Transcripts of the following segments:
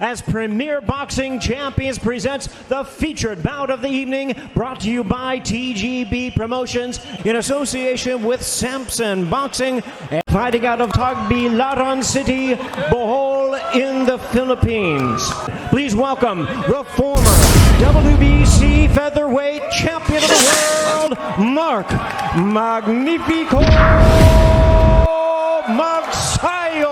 as Premier Boxing Champions presents the featured bout of the evening brought to you by TGB Promotions in association with Samson Boxing and fighting out of Tagbilaran City, Bohol in the Philippines. Please welcome the former WBC featherweight champion of the world, Mark Magnifico Magsayo.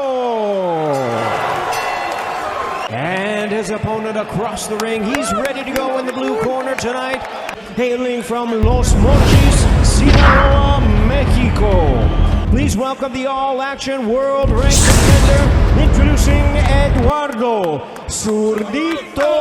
And his opponent across the ring, he's ready to go in the blue corner tonight, hailing from Los Mochis, Sinaloa, Mexico. Please welcome the all-action world rank contender, introducing Eduardo Zurdito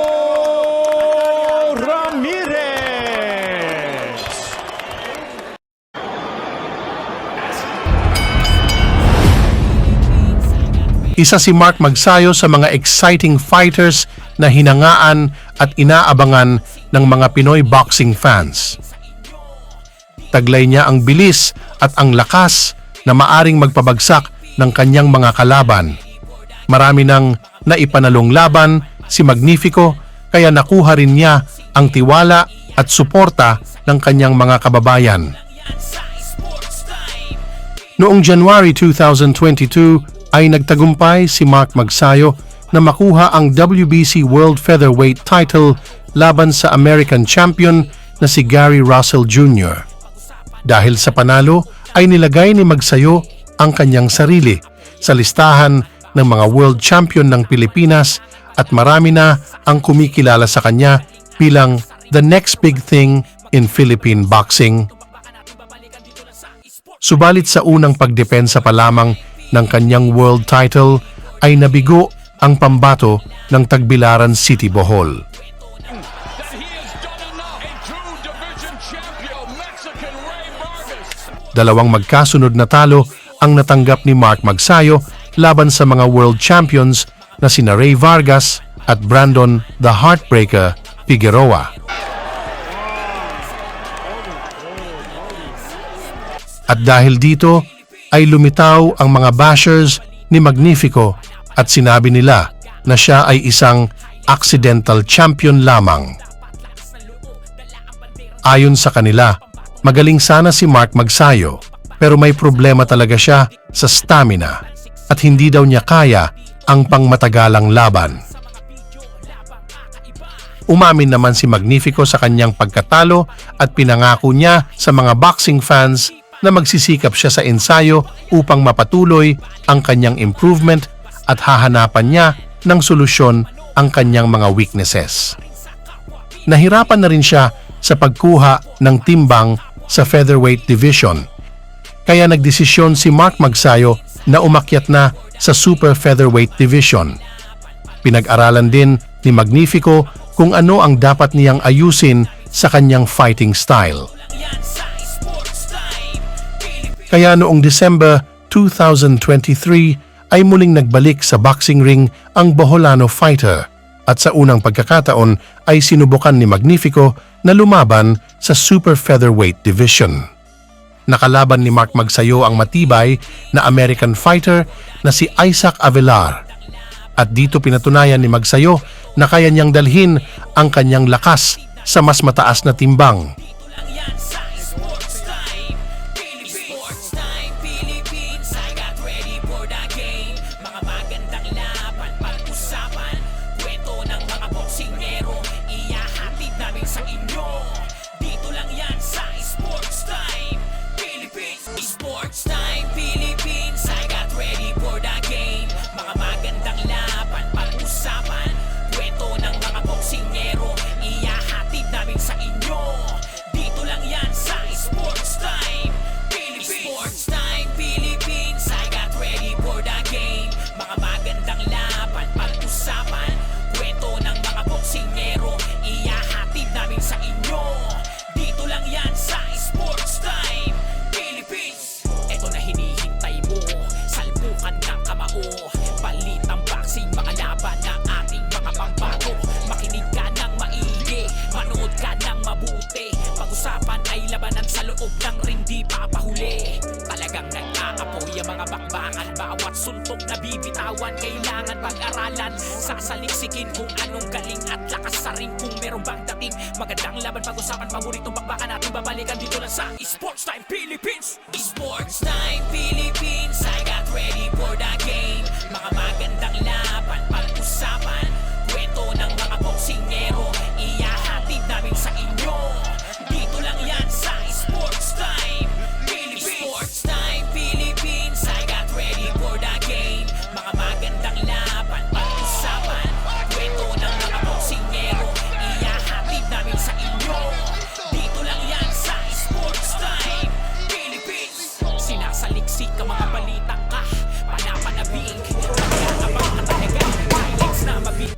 Isa si Mark Magsayo sa mga exciting fighters na hinangaan at inaabangan ng mga Pinoy boxing fans. Taglay niya ang bilis at ang lakas na maaring magpabagsak ng kanyang mga kalaban. Marami nang naipanalong laban si Magnifico kaya nakuha rin niya ang tiwala at suporta ng kanyang mga kababayan. Noong January 2022 ay nagtagumpay si Mark Magsayo na makuha ang WBC World Featherweight title laban sa American champion na si Gary Russell Jr. Dahil sa panalo ay nilagay ni Magsayo ang kanyang sarili sa listahan ng mga world champion ng Pilipinas at marami na ang kumikilala sa kanya bilang the next big thing in Philippine boxing Subalit sa unang pagdepensa pa lamang ng kanyang world title ay nabigo ang pambato ng Tagbilaran City, Bohol. Dalawang magkasunod na talo ang natanggap ni Mark Magsayo laban sa mga world champions na sina Ray Vargas at Brandon the Heartbreaker Figueroa. At dahil dito ay lumitaw ang mga bashers ni Magnifico at sinabi nila na siya ay isang accidental champion lamang. Ayon sa kanila, magaling sana si Mark Magsayo pero may problema talaga siya sa stamina at hindi daw niya kaya ang pangmatagalang laban. Umamin naman si Magnifico sa kanyang pagkatalo at pinangako niya sa mga boxing fans na magsisikap siya sa ensayo upang mapatuloy ang kanyang improvement at hahanapan niya ng solusyon ang kanyang mga weaknesses. Nahirapan na rin siya sa pagkuha ng timbang sa featherweight division. Kaya nagdesisyon si Mark Magsayo na umakyat na sa super featherweight division. Pinag-aralan din ni Magnifico kung ano ang dapat niyang ayusin sa kanyang fighting style. Kaya noong December 2023 ay muling nagbalik sa boxing ring ang Boholano fighter at sa unang pagkakataon ay sinubukan ni Magnifico na lumaban sa super featherweight division. Nakalaban ni Mark Magsayo ang matibay na American fighter na si Isaac Avelar. At dito pinatunayan ni Magsayo na kaya niyang dalhin ang kanyang lakas sa mas mataas na timbang. Nag-aapoy ang mga bakbakan Bawat suntok na bibitawan Kailangan pag-aralan Sasaliksikin kung anong galing at lakas sa ring. Kung meron bang dating magandang laban Pag-usapan paboritong bakbakan natin Babalikan dito lang sa Sports Time Philippines. Sports Time Philippines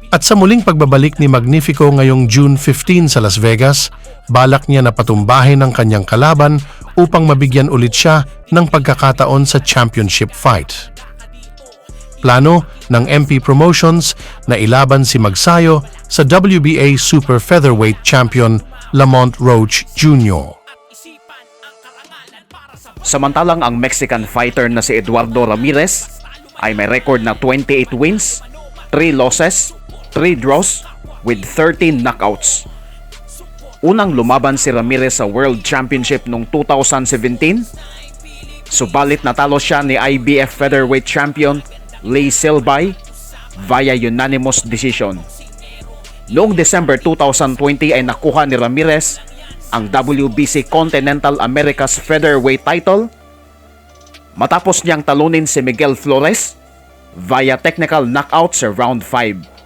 At sa muling pagbabalik ni Magnifico ngayong June 15 sa Las Vegas, balak niya na patumbahin ang kanyang kalaban upang mabigyan ulit siya ng pagkakataon sa championship fight. Plano ng MP Promotions na ilaban si Magsayo sa WBA Super Featherweight Champion Lamont Roach Jr. Samantalang ang Mexican fighter na si Eduardo Ramirez ay may record na 28 wins, 3 losses, 3 draws with 13 knockouts. Unang lumaban si Ramirez sa World Championship noong 2017, subalit natalo siya ni IBF Featherweight Champion Lee Silvay via unanimous decision. Noong December 2020 ay nakuha ni Ramirez ang WBC Continental Americas Featherweight title matapos niyang talunin si Miguel Flores via technical knockout sa round 5.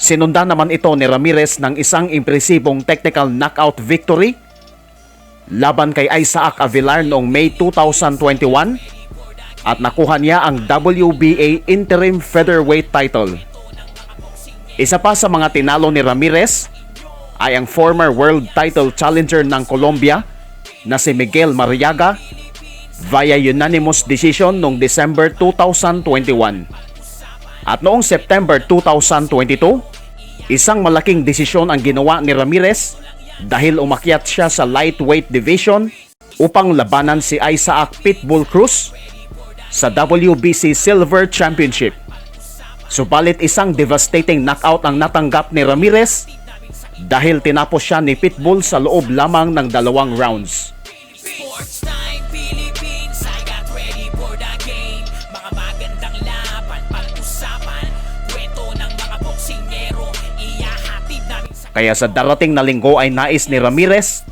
Sinundan naman ito ni Ramirez ng isang impresibong technical knockout victory laban kay Isaac Avilar noong May 2021 at nakuha niya ang WBA Interim Featherweight title. Isa pa sa mga tinalo ni Ramirez ay ang former world title challenger ng Colombia na si Miguel Mariaga via unanimous decision noong December 2021. At noong September 2022, isang malaking desisyon ang ginawa ni Ramirez dahil umakyat siya sa lightweight division upang labanan si Isaac Pitbull Cruz sa WBC Silver Championship. Subalit isang devastating knockout ang natanggap ni Ramirez dahil tinapos siya ni Pitbull sa loob lamang ng dalawang rounds. Kaya sa darating na linggo ay nais ni Ramirez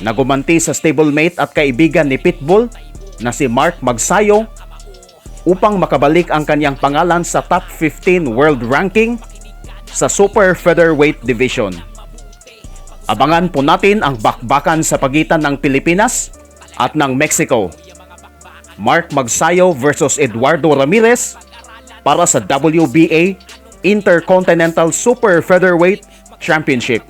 na gumanti sa stablemate at kaibigan ni Pitbull na si Mark Magsayo upang makabalik ang kanyang pangalan sa top 15 world ranking sa Super Featherweight Division. Abangan po natin ang bakbakan sa pagitan ng Pilipinas at ng Mexico. Mark Magsayo versus Eduardo Ramirez para sa WBA Intercontinental Super Featherweight Championship.